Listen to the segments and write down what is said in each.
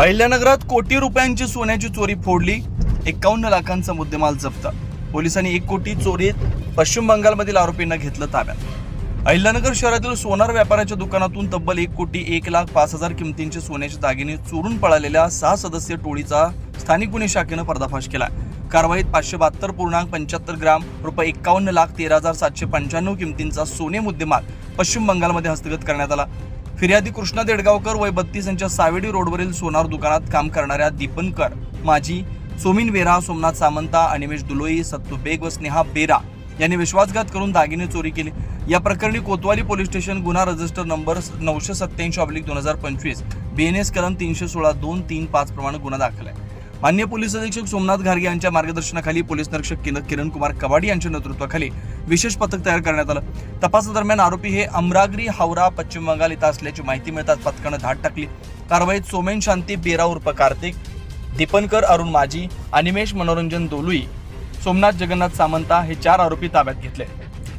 अहिल्यानगरात कोटी रुपयांची सोन्याची चोरी फोडली. एकावन्न लाखांचा मुद्देमाल जप्त. पोलिसांनी एक कोटी चोरीत पश्चिम बंगालमधील आरोपींना घेतलं ताब्यात. अहिल्यानगर शहरातील सोनार व्यापाऱ्याच्या दुकानातून तब्बल एक कोटी एक लाख पाच हजार किमतींचे सोन्याचे दागिने चोरून पळालेल्या सहा सदस्यीय टोळीचा स्थानिक गुन्हे शाखेनं पर्दाफाश केला. कारवाईत पाचशे बहात्तर पूर्णांक पंच्याहत्तर ग्राम रुपये एक्कावन्न लाख तेरा हजार सातशे पंच्याण्णव किमतींचा सोने मुद्देमाल पश्चिम बंगालमध्ये हस्तगत करण्यात आला. फिर्यादी कृष्णा देडगावकर वय बत्तीस यांच्या सावेडी रोडवरील सोनार दुकानात काम करणाऱ्या दीपनकर माजी सोमिन वेरा सोमनाथ सामंता अनिमेश दुलोई सत्तू बेग व स्नेहा बेरा यांनी विश्वासघात करून दागिने चोरी केले. या प्रकरणी कोतवाली पोलीस स्टेशन गुन्हा रजिस्टर नंबर नऊशे सत्याऐंशी ऑब्लिक दोन हजार पंचवीस बी एन एस कलम तीनशे सोळा दोन तीन पाच प्रमाणे गुन्हा दाखल आहे. मान्य पोलीस अधीक्षक सोमनाथ घारगे यांच्या मार्गदर्शनाखाली पोलीस निरीक्षक किरण कुमार कवाडी यांच्या नेतृत्वाखाली विशेष पथक तयार करण्यात आलं. तपासादरम्यान आरोपी हे अमरागरी हावरा पश्चिम बंगाल इथं असल्याची माहिती मिळताच पथकानं धाड टाकली. कारवाईत सोमेन शांती बेरा उर्फ कार्तिक दीपनकर अरुण माजी अनिमेश मनोरंजन दोलुई सोमनाथ जगन्नाथ सामंता हे चार आरोपी ताब्यात घेतले.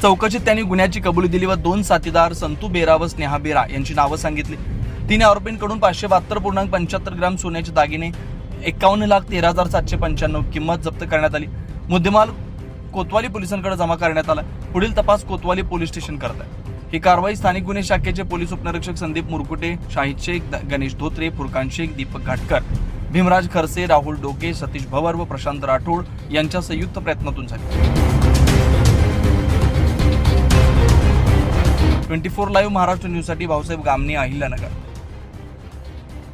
चौकशीत त्यांनी गुन्ह्याची कबुली दिली व दोन साथीदार संतू बेरा व स्नेहा बेरा यांची नावं सांगितली. तिने आरोपींकडून पाचशे बहात्तर पूर्णांक पंच्याहत्तर ग्राम सोन्याचे दागिने एकावन्न लाख तेरा हजार सातशे पंच्याण्णव किंमत जप्त करण्यात आली. मुद्देमाल कोतवाली पोलिसांकडे जमा करण्यात आला. पुढील तपास कोतवाली पोलीस स्टेशन करत आहे. ही कारवाई स्थानिक गुन्हे शाखेचे पोलीस उपनिरीक्षक संदीप मुरकुटे शाहिद शेख गणेश धोत्रे फुरकान शेख दीपक घाटकर भीमराज खरसे राहुल डोके सतीश भवर व प्रशांत राठोड यांच्या संयुक्त प्रयत्नातून झाली. ट्वेंटी फोर लाईव्ह महाराष्ट्र न्यूजसाठी भाऊसाहेब गामणे अहिल्यानगर.